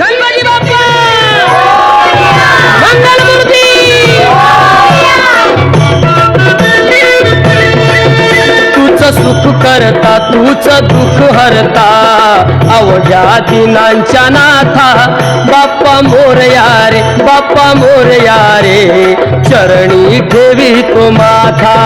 गणपती बाप्पा! मंगलमूर्ती! तूच सुख करता तूच दुःख हरता. अवघ्या दिनांच्या नाथा बाप्पा मोरया रे बाप्पा मोरया रे चरणी ठेवी तो माथा.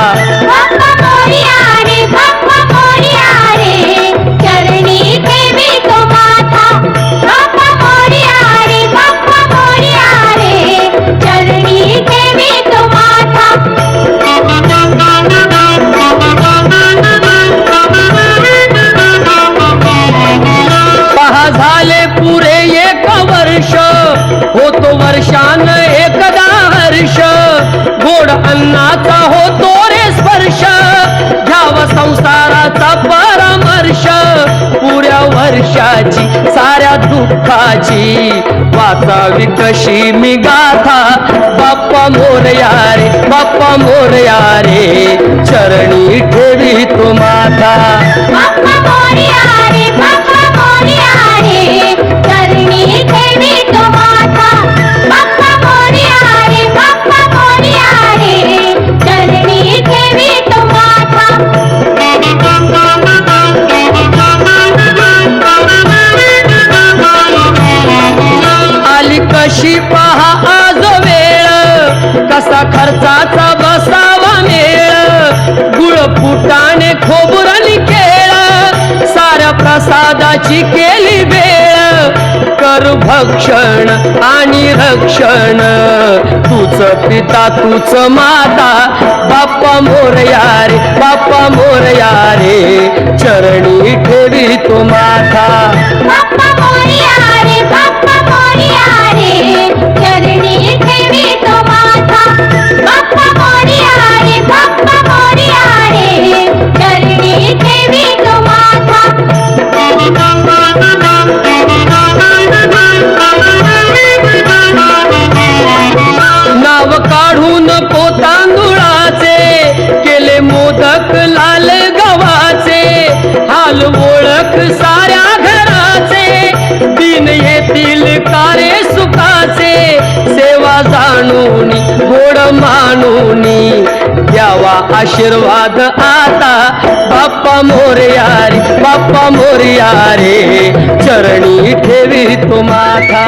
हर्षाची वर्षाची साऱ्या दुःखाची वाचावी कशी मी गाथा. बाप्पा मोरया रे बाप्पा मोरया रे. कशी पहा आज वेळ. कसा खर्चाचा बसावा मेळ. गुळ फुटाने खोबरली केळ. साऱ्या प्रसादाची केली वेळ. कर भक्षण आणि रक्षण. तूच पिता तूच माता. बाप्पा मोरया रे बाप्पा मोरया रे. चरणी ठेवी तुम्हा सेवा गोड मानून द्यावा आशीर्वाद आता. बाप्पा मोरयारे बाप्पा मोरयारे चरणी ठेवी तो माथा.